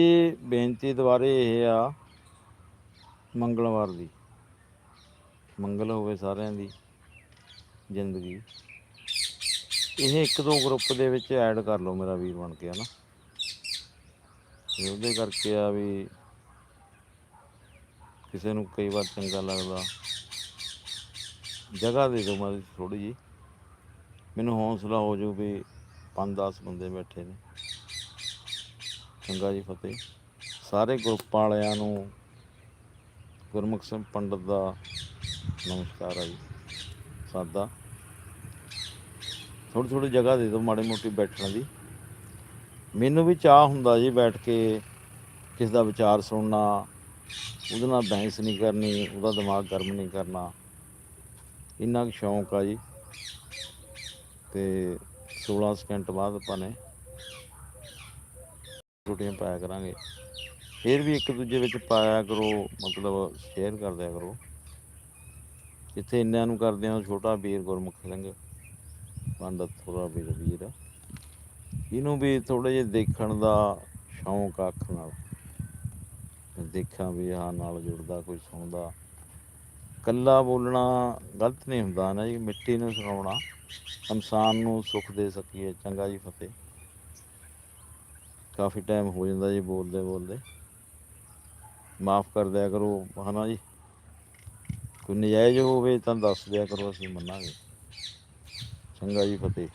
ਇਹ ਬੇਨਤੀ ਦੁਬਾਰੇ ਇਹ ਆ, ਮੰਗਲਵਾਰ ਦੀ। ਮੰਗਲ ਹੋਵੇ ਸਾਰਿਆਂ ਦੀ ਜ਼ਿੰਦਗੀ। ਇਹ ਇੱਕ ਦੋ ਗਰੁੱਪ ਦੇ ਵਿੱਚ ਐਡ ਕਰ ਲਓ ਮੇਰਾ ਵੀਰ ਬਣ ਕੇ, ਹਨਾ? ਤੇ ਉਹਦੇ ਕਰਕੇ ਆ ਵੀ ਕਿਸੇ ਨੂੰ ਕਈ ਵਾਰ ਚੰਗਾ ਲੱਗਦਾ। ਜਗ੍ਹਾ ਦੇ ਦਿਓ ਮੈਂ ਥੋੜੀ ਜੀ ਮੈਨੂੰ ਹੌਸਲਾ ਹੋ ਜਾਊ ਵੀ 5-10 ਬੰਦੇ ਬੈਠੇ ਨੇ। ਚੰਗਾ ਜੀ ਫਤਿਹ। ਸਾਰੇ ਗਰੁੱਪ ਵਾਲਿਆਂ ਨੂੰ ਗੁਰਮੁਖ ਸਿੰਘ ਪੰਡਤ ਦਾ ਨਮਸਕਾਰ ਆ ਜੀ, ਸਾਦਾ। ਥੋੜੀ ਥੋੜੀ ਜਗ੍ਹਾ ਦੇ ਦਿਓ ਮਾੜੀ ਮੋਟੀ ਬੈਠਣ ਦੀ। ਮੈਨੂੰ ਵੀ ਚਾਹ ਹੁੰਦਾ ਜੀ ਬੈਠ ਕੇ ਕਿਸ ਦਾ ਵਿਚਾਰ ਸੁਣਨਾ, ਉਹਦੇ ਨਾਲ ਬਹਿਸ ਨਹੀਂ ਕਰਨੀ, ਉਹਦਾ ਦਿਮਾਗ ਗਰਮ ਨਹੀਂ ਕਰਨਾ। ਇੰਨਾ ਕੁ ਸ਼ੌਂਕ ਆ ਜੀ। ਤੇ 16 ਸਕਿੰਟ ਬਾਅਦ ਆਪਾਂ ਨੇ ਰੋਟੀਆਂ ਪਾਇਆ ਕਰਾਂਗੇ। ਫਿਰ ਵੀ ਇੱਕ ਦੂਜੇ ਵਿੱਚ ਪਾਇਆ ਕਰੋ, ਮਤਲਬ ਸ਼ੇਅਰ ਕਰਦਿਆ ਕਰੋ। ਜਿੱਥੇ ਇੰਨਿਆਂ ਨੂੰ ਕਰਦੇ ਆ ਛੋਟਾ ਵੀਰ ਗੁਰਮੁਖ ਸਿੰਘ। ਪੰਡਤ ਥੋੜਾ ਵੀਰ ਵੀਰ ਇਹਨੂੰ ਵੀ ਥੋੜੇ ਜਿਹਾ ਦੇਖਣ ਦਾ ਸ਼ੌਂਕ ਆ ਅੱਖ ਨਾਲ। ਦੇਖਾਂ ਵੀ ਹਾਂ, ਨਾਲ ਜੁੜਦਾ, ਕੋਈ ਸੁਣਦਾ। ਕੱਲਾ ਬੋਲਣਾ ਗਲਤ ਨਹੀਂ ਹੁੰਦਾ ਨਾ ਜੀ, ਮਿੱਟੀ ਨੂੰ ਸੁਣਾਉਣਾ। ਇਨਸਾਨ ਨੂੰ ਸੁੱਖ ਦੇ ਸਕੀਏ, ਚੰਗਾ ਜੀ, ਫਤਿਹ। ਕਾਫੀ ਟਾਈਮ ਹੋ ਜਾਂਦਾ ਜੀ ਬੋਲਦੇ ਬੋਲਦੇ। ਮਾਫ ਕਰ ਦਿਆ ਕਰੋ, ਹਨਾ ਜੀ? ਕੋਈ ਨਜਾਇਜ਼ ਹੋਵੇ ਤਾਂ ਦੱਸ ਦਿਆ ਕਰੋ, ਅਸੀਂ ਮੰਨਾਂਗੇ। ਚੰਗਾ ਜੀ, ਫਤਿਹ।